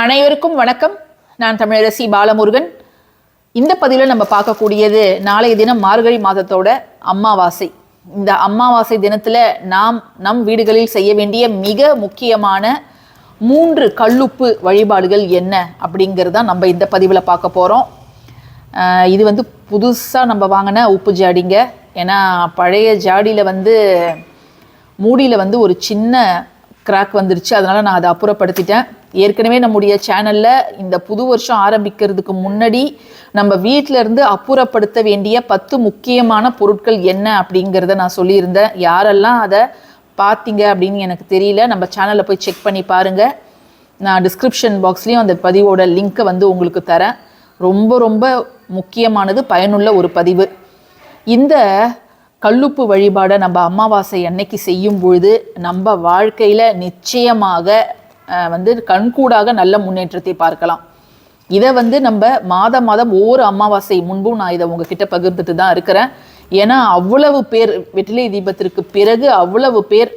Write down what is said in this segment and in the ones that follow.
அனைவருக்கும் வணக்கம். நான் தமிழரசி பாலமுருகன். இந்த பதிவில் நம்ம பார்க்கக்கூடியது நாளைய தினம் மார்கழி மாதத்தோட அம்மாவாசை. இந்த அம்மாவாசை தினத்தில் நாம் நம் வீடுகளில் செய்ய வேண்டிய மிக முக்கியமான மூன்று கல்லுப்பு வழிபாடுகள் என்ன அப்படிங்கிறது தான் நம்ம இந்த பதிவில் பார்க்க போகிறோம் இது வந்து புதுசாக நம்ம வாங்கின உப்பு ஜாடிங்க. ஏன்னா பழைய ஜாடியில் வந்து மூடியில் வந்து ஒரு சின்ன கிராக் வந்துருச்சு. அதனால் நான் அதை அப்புறப்படுத்திட்டேன். ஏற்கனவே நம்முடைய சேனலில் இந்த புது வருஷம் ஆரம்பிக்கிறதுக்கு முன்னாடி நம்ம வீட்டில இருந்து அப்புறப்படுத்த வேண்டிய பத்து முக்கியமான பொருட்கள் என்ன அப்படிங்கிறத நான் சொல்லியிருந்தேன். யாரெல்லாம் அதை பார்த்தீங்க அப்படின்னு எனக்கு தெரியல. நம்ம சேனலில் போய் செக் பண்ணி பாருங்கள் நான் டிஸ்கிரிப்ஷன் பாக்ஸ்லேயும் அந்த பதிவோட லிங்க்கை வந்து உங்களுக்கு தரேன். ரொம்ப ரொம்ப முக்கியமானது பயனுள்ள ஒரு பதிவு. இந்த கல்லுப்பு வழிபாடை நம்ம அமாவாசை அன்னைக்கு செய்யும் பொழுது நம்ம வாழ்க்கையில் நிச்சயமாக வந்து கண்கூடாக நல்ல முன்னேற்றத்தை பார்க்கலாம். இதை வந்து நம்ம மாதம் மாதம் ஒவ்வொரு அமாவாசை முன்பும் நான் இதை உங்ககிட்ட பகிர்ந்துட்டு தான் இருக்கிறேன். ஏன்னா அவ்வளவு பேர் வெற்றிலை தீபத்திற்கு பிறகு அவ்வளவு பேர்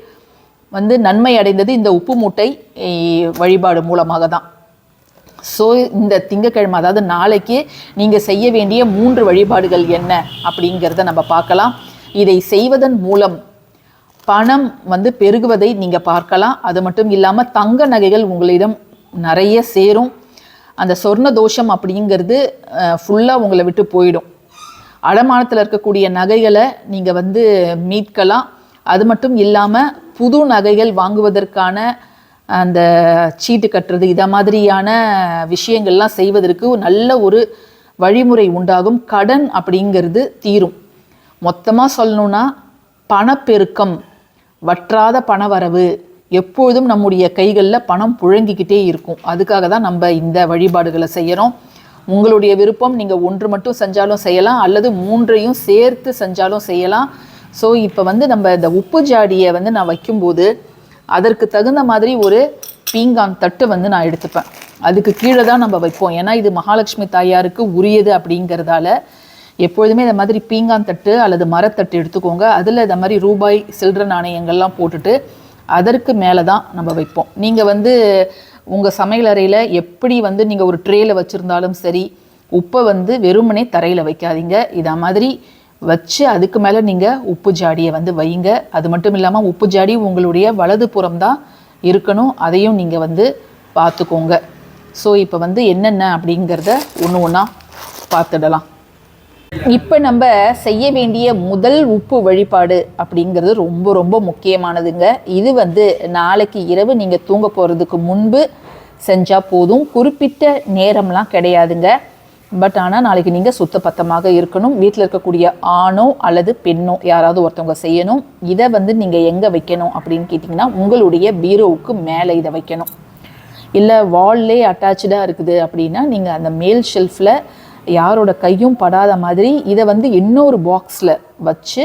வந்து நன்மை அடைந்தது இந்த உப்பு மூட்டை வழிபாடு மூலமாக தான். ஸோ இந்த திங்கக்கிழமை அதாவது நாளைக்கு நீங்கள் செய்ய வேண்டிய மூன்று வழிபாடுகள் என்ன அப்படிங்கிறத நம்ம பார்க்கலாம். இதை செய்வதன் மூலம் பணம் வந்து பெருகுவதை நீங்கள் பார்க்கலாம். அது மட்டும் இல்லாமல் தங்க நகைகள் உங்களிடம் நிறைய சேரும். அந்த சொர்ண தோஷம் அப்படிங்கிறது ஃபுல்லாக உங்களை விட்டு போயிடும். அடமானத்தில் இருக்கக்கூடிய நகைகளை நீங்கள் வந்து மீட்கலாம். அது மட்டும் இல்லாமல் புது நகைகள் வாங்குவதற்கான அந்த சீட்டு கட்டுறது இத மாதிரியான விஷயங்கள்லாம் செய்வதற்கு நல்ல ஒரு வழிமுறை உண்டாகும். கடன் அப்படிங்கிறது தீரும். மொத்தமாக சொல்லணும்னா பணப்பெருக்கம் வற்றாத பணவரவு. எப்பொழுதும் நம்முடைய கைகளில் பணம் புழங்கிக்கிட்டே இருக்கும். அதுக்காக தான் நம்ம இந்த வழிபாடுகளை செய்கிறோம் உங்களுடைய விருப்பம் நீங்கள் ஒன்று மட்டும் செஞ்சாலும் செய்யலாம் அல்லது மூன்றையும் சேர்த்து செஞ்சாலும் செய்யலாம். ஸோ இப்போ வந்து நம்ம இந்த உப்பு ஜாடியை வந்து நான் வைக்கும்போது அதற்கு தகுந்த மாதிரி ஒரு பீங்கான் தட்டு வந்து நான் எடுத்துப்பேன். அதுக்கு கீழே தான் நம்ம வைப்போம். ஏன்னா இது மகாலட்சுமி தாயாருக்கு உரியது அப்படிங்கிறதால எப்பொழுதுமே இந்த மாதிரி பீங்கான் தட்டு அல்லது மரத்தட்டு எடுத்துக்கோங்க. அதில் இந்த மாதிரி ரூபாய் சில்லற நாணயங்கள்லாம் போட்டுட்டு அதற்கு மேலே தான் நம்ம வைப்போம். நீங்கள் வந்து உங்கள் சமையலறையில் எப்படி வந்து நீங்கள் ஒரு ட்ரேயில் வச்சுருந்தாலும் சரி உப்பை வந்து வெறுமனே தரையில் வைக்காதீங்க. இதை மாதிரி வச்சு அதுக்கு மேலே நீங்கள் உப்பு ஜாடியை வந்து வைங்க. அது மட்டும் இல்லாமல் உப்பு ஜாடி உங்களுடைய வலது புறம் தான் இருக்கணும். அதையும் நீங்கள் வந்து பார்த்துக்கோங்க. ஸோ இப்போ வந்து என்னென்ன அப்படிங்கிறத ஒன்று ஒன்றா பார்த்துடலாம். இப்போ நம்ம செய்ய வேண்டிய முதல் உப்பு வழிபாடு அப்படிங்கிறது ரொம்ப ரொம்ப முக்கியமானதுங்க. இது வந்து நாளைக்கு இரவு நீங்கள் தூங்க போகிறதுக்கு முன்பு செஞ்சால் போதும். குறிப்பிட்ட நேரம்லாம் கிடையாதுங்க. பட் ஆனால் நாளைக்கு நீங்கள் சுத்தபத்தமாக இருக்கணும். வீட்டில் இருக்கக்கூடிய ஆணோ அல்லது பெண்ணோ யாராவது ஒருத்தவங்க செய்யணும். இதை வந்து நீங்கள் எங்கே வைக்கணும் அப்படின்னு கேட்டிங்கன்னா உங்களுடைய பீரோவுக்கு மேலே இதை வைக்கணும். இல்லை வால்லே அட்டாச்சாக இருக்குது அப்படின்னா நீங்கள் அந்த மேல் ஷெல்ஃபில் யாரோட கையும் படாத மாதிரி இதை வந்து இன்னொரு பாக்ஸில் வச்சு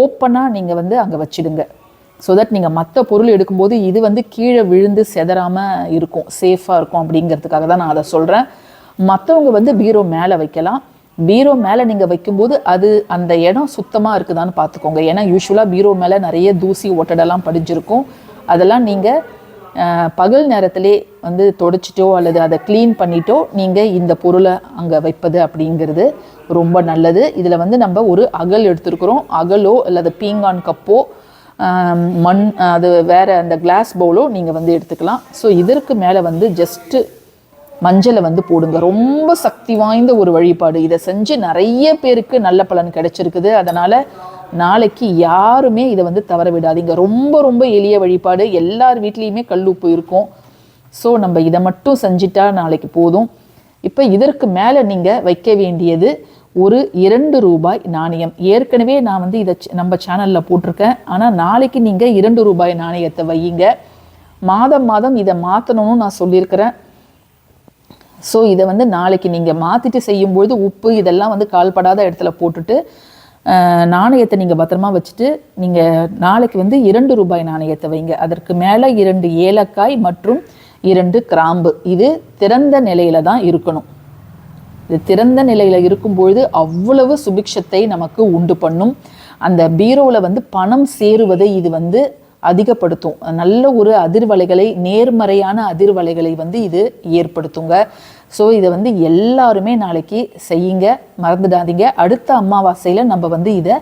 ஓப்பனாக நீங்கள் வந்து அங்கே வச்சிடுங்க. ஸோ தட் நீங்கள் மற்ற பொருள் எடுக்கும்போது இது வந்து கீழே விழுந்து செதறாமல் இருக்கும் சேஃபாக இருக்கும் அப்படிங்கிறதுக்காக தான் நான் அதை சொல்கிறேன் மற்றவங்க வந்து பீரோ மேலே வைக்கலாம். பீரோ மேலே நீங்கள் வைக்கும்போது அது அந்த இடம் சுத்தமாக இருக்குதான்னு பார்த்துக்கோங்க. ஏன்னா யூஸ்வலாக பீரோ மேலே நிறைய தூசி ஒட்டடெல்லாம் படிஞ்சிருக்கும். அதெல்லாம் நீங்கள் பகல் நேரத்திலே வந்து தொடச்சிட்டோ அல்லது அதை க்ளீன் பண்ணிட்டோ நீங்கள் இந்த பொருளை அங்கே வைப்பது அப்படிங்கிறது ரொம்ப நல்லது. இதில் வந்து நம்ம ஒரு அகல் எடுத்துருக்குறோம். அகலோ அல்லது பீங்கான் கப்போ மண் அது வேற அந்த கிளாஸ் பவுலோ நீங்கள் வந்து எடுத்துக்கலாம். ஸோ இதற்கு மேலே வந்து ஜஸ்ட்டு மஞ்சளை வந்து போடுங்க. ரொம்ப சக்தி வாய்ந்த ஒரு வழிபாடு. இதை செஞ்சு நிறைய பேருக்கு நல்ல பலன் கிடைச்சிருக்குது. அதனால் நாளைக்கு யாருமே இதை வந்து தவற விடாதீங்க. ரொம்ப ரொம்ப எளிய வழிபாடு. எல்லார் வீட்லேயுமே கல்லுப்பு இருக்கும். ஸோ நம்ம இதை மட்டும் செஞ்சிட்டா நாளைக்கு போதும். இப்போ இதற்கு மேலே நீங்கள் வைக்க வேண்டியது ஒரு இரண்டு ரூபாய் நாணயம். ஏற்கனவே நான் வந்து இதை நம்ம சேனலில் போட்டிருக்கேன். ஆனால் நாளைக்கு நீங்கள் இரண்டு ரூபாய் நாணயத்தை வையுங்க. மாதம் மாதம் இதை மாற்றணும்னு நான் சொல்லியிருக்கிறேன். ஸோ இதை வந்து நாளைக்கு நீங்கள் மாற்றிட்டு செய்யும்பொழுது உப்பு இதெல்லாம் வந்து கால்படாத இடத்துல போட்டுட்டு நாணயத்தை நீங்கள் பத்திரமா வச்சுட்டு நீங்கள் நாளைக்கு வந்து இரண்டு ரூபாய் நாணயத்தை வைங்க. அதற்கு மேலே இரண்டு ஏலக்காய் மற்றும் இரண்டு கிராம்பு. இது திறந்த நிலையில தான் இருக்கணும். இது திறந்த நிலையில இருக்கும்பொழுது அவ்வளவு சுபிக்ஷத்தை நமக்கு உண்டு பண்ணும். அந்த பீரோவில் வந்து பணம் சேருவதை இது வந்து அதிகப்படுத்தும். நல்ல ஒரு அதிர்வலைகளை நேர்மறையான அதிர்வலைகளை வந்து இது ஏற்படுத்துங்க. ஸோ இதை வந்து எல்லாருமே நாளைக்கு செய்யுங்க மறந்துடாதீங்க. அடுத்த அமாவாசையில் நம்ம வந்து இதை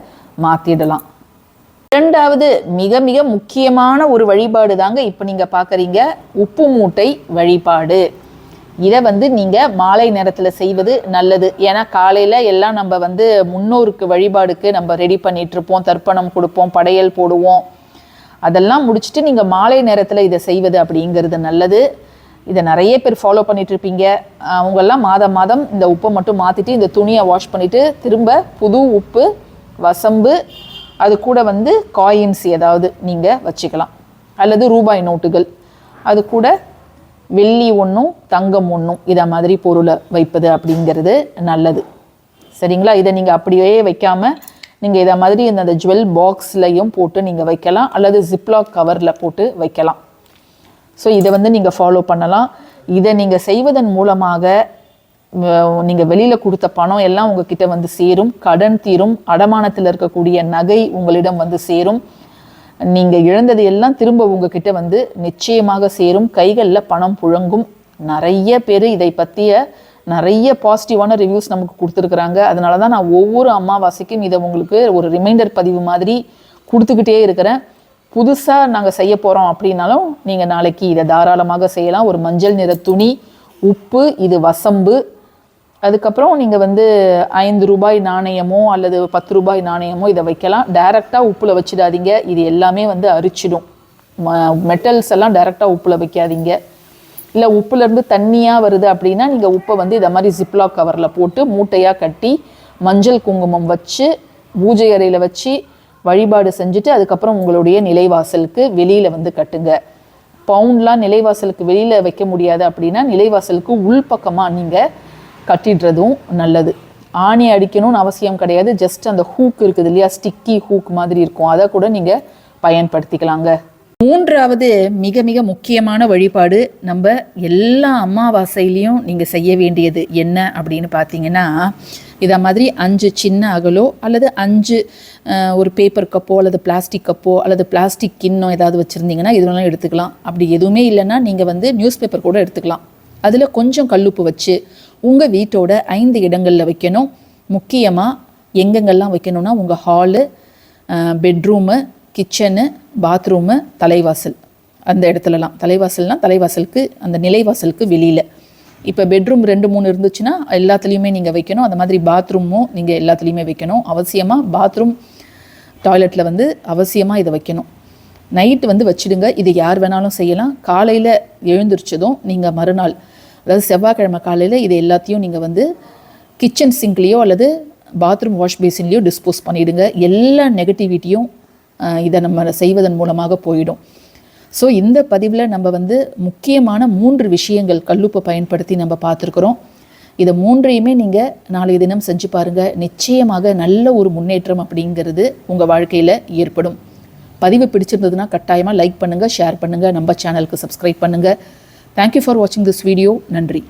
மாற்றிடலாம் இரண்டாவது மிக மிக முக்கியமான ஒரு வழிபாடு தாங்க இப்போ நீங்கள் பார்க்குறீங்க உப்பு மூட்டை வழிபாடு. இதை வந்து நீங்கள் மாலை நேரத்தில் செய்வது நல்லது. ஏன்னா காலையில் எல்லாம் நம்ம வந்து முன்னோருக்கு வழிபாடுக்கு நம்ம ரெடி பண்ணிகிட்ருப்போம் தர்ப்பணம் கொடுப்போம் படையல் போடுவோம். அதெல்லாம் முடிச்சுட்டு நீங்கள் மாலை நேரத்தில் இதை செய்வது அப்படிங்கிறது நல்லது. இதை நிறைய பேர் ஃபாலோ பண்ணிட்டு இருப்பீங்க அவங்கெல்லாம் மாதம் மாதம் இந்த உப்பை மட்டும் மாற்றிட்டு இந்த துணியை வாஷ் பண்ணிவிட்டு திரும்ப புது உப்பு வசம்பு அது கூட வந்து காயின்ஸ் ஏதாவது நீங்கள் வச்சுக்கலாம். அல்லது ரூபாய் நோட்டுகள். அது கூட வெள்ளி ஒன்றும் தங்கம் ஒன்றும் இதை மாதிரி பொருளை வைப்பது அப்படிங்கிறது நல்லது. சரிங்களா? இதை நீங்கள் அப்படியே வைக்காமல் நீங்கள் இதை மாதிரி இந்த அந்த ஜுவல் பாக்ஸ்லையும் போட்டு நீங்கள் வைக்கலாம். அல்லது ஜிப்லாக் கவரில் போட்டு வைக்கலாம். ஸோ இதை வந்து நீங்கள் ஃபாலோ பண்ணலாம். இதை நீங்கள் செய்வதன் மூலமாக நீங்கள் வெளியில் கொடுத்த பணம் எல்லாம் உங்ககிட்ட வந்து சேரும். கடன் தீரும். அடமானத்தில் இருக்கக்கூடிய நகை உங்களிடம் வந்து சேரும். நீங்கள் இழந்தது எல்லாம் திரும்ப உங்ககிட்ட வந்து நிச்சயமாக சேரும். கைகளில் பணம் புழங்கும். நிறைய பேர் இதை பற்றிய நிறைய பாசிட்டிவான ரிவ்யூஸ் நமக்கு கொடுத்துருக்குறாங்க. அதனால தான் நான் ஒவ்வொரு அமாவாசைக்கும் இதை உங்களுக்கு ஒரு ரிமைண்டர் பதிவு மாதிரி கொடுத்துக்கிட்டே இருக்கிறேன். புதுசாக நாங்கள் செய்ய போகிறோம் அப்படின்னாலும் நீங்கள் நாளைக்கு இதை தாராளமாக செய்யலாம். ஒரு மஞ்சள் நிற துணி உப்பு இது வசம்பு. அதுக்கப்புறம் நீங்கள் வந்து ஐந்து ரூபாய் நாணயமோ அல்லது பத்து ரூபாய் நாணயமோ இதை வைக்கலாம். டைரெக்டாக உப்பில் வச்சிடாதீங்க. இது எல்லாமே வந்து அரிச்சிடும். மெட்டல்ஸ் எல்லாம் டைரெக்டாக உப்பில் வைக்காதீங்க. இல்லை உப்புலேருந்து தண்ணியாக வருது அப்படின்னா நீங்கள் உப்பை வந்து இதை மாதிரி ஜிப்லாக் கவரில் போட்டு மூட்டையாக கட்டி மஞ்சள் குங்குமம் வச்சு பூஜை அறையில் வச்சு வழிபாடு செஞ்சுட்டு அதுக்கப்புறம் உங்களுடைய நிலைவாசலுக்கு வெளியில் வந்து கட்டுங்க. பவுண்ட்லாம் நிலைவாசலுக்கு வெளியில் வைக்க முடியாது அப்படின்னா நிலைவாசலுக்கு உள்பக்கமாக நீங்கள் கட்டிடுறதும் நல்லது. ஆணி அடிக்கணும்னு அவசியம் கிடையாது. ஜஸ்ட் அந்த ஹூக் இருக்குது இல்லையா? ஸ்டிக்கி ஹூக் மாதிரி இருக்கும். அதை கூட நீங்கள் பயன்படுத்திக்கலாங்க. மூன்றாவது மிக மிக முக்கியமான வழிபாடு நம்ம எல்லா அமாவாசையிலையும் நீங்கள் செய்ய வேண்டியது என்ன அப்படின்னு பார்த்தீங்கன்னா இதை மாதிரி அஞ்சு சின்ன அகலோ அல்லது அஞ்சு ஒரு பேப்பர் கப்போ அல்லது பிளாஸ்டிக் கப்போ அல்லது பிளாஸ்டிக் கிண்ணம் ஏதாவது வச்சுருந்தீங்கன்னா இதுவெல்லாம் எடுத்துக்கலாம். அப்படி எதுவுமே இல்லைன்னா நீங்கள் வந்து நியூஸ் பேப்பர் கூட எடுத்துக்கலாம். அதில் கொஞ்சம் கல்லுப்பு வச்சு உங்கள் வீட்டோட ஐந்து இடங்களில் வைக்கணும். முக்கியமாக எங்கெங்கெல்லாம் வைக்கணும்னா உங்கள் ஹாலு பெட்ரூமு கிச்சனு பாத்ரூமு தலைவாசல். அந்த இடத்துலலாம். தலைவாசல்னால் தலைவாசலுக்கு அந்த நிலைவாசலுக்கு வெளியில். இப்போ பெட்ரூம் ரெண்டு மூணு இருந்துச்சுன்னா எல்லாத்துலேயுமே நீங்கள் வைக்கணும். அந்த மாதிரி பாத்ரூமும் நீங்கள் எல்லாத்துலேயுமே வைக்கணும். அவசியமாக பாத்ரூம் டாய்லெட்டில் வந்து அவசியமாக இதை வைக்கணும். நைட்டு வந்து வச்சிடுங்க. இது யார் வேணாலும் செய்யலாம். காலையில் எழுந்திரிச்சதும் நீங்கள் மறுநாள் அதாவது செவ்வாய்க்கிழமை காலையில் இது எல்லாத்தையும் நீங்கள் வந்து கிச்சன் சிங்க்லேயோ அல்லது பாத்ரூம் வாஷ் பேசின்லேயோ டிஸ்போஸ் பண்ணிவிடுங்க எல்லா நெகட்டிவிட்டியும் இதை நம்ம செய்வதன் மூலமாக போயிடும். ஸோ இந்த பதிவில் நம்ம வந்து முக்கியமான மூன்று விஷயங்கள் கல்லுப்பை பயன்படுத்தி நம்ம பார்த்துருக்குறோம். இதை மூன்றையுமே நீங்கள் நாளைய தினம் செஞ்சு பாருங்கள் நிச்சயமாக நல்ல ஒரு முன்னேற்றம் அப்படிங்கிறது உங்கள் வாழ்க்கையில் ஏற்படும். பதிவு பிடிச்சிருந்ததுன்னா கட்டாயமாக லைக் பண்ணுங்கள் ஷேர் பண்ணுங்கள் நம்ம சேனலுக்கு சப்ஸ்கிரைப் பண்ணுங்கள் தேங்க்யூ ஃபார் வாட்சிங் திஸ் வீடியோ நன்றி.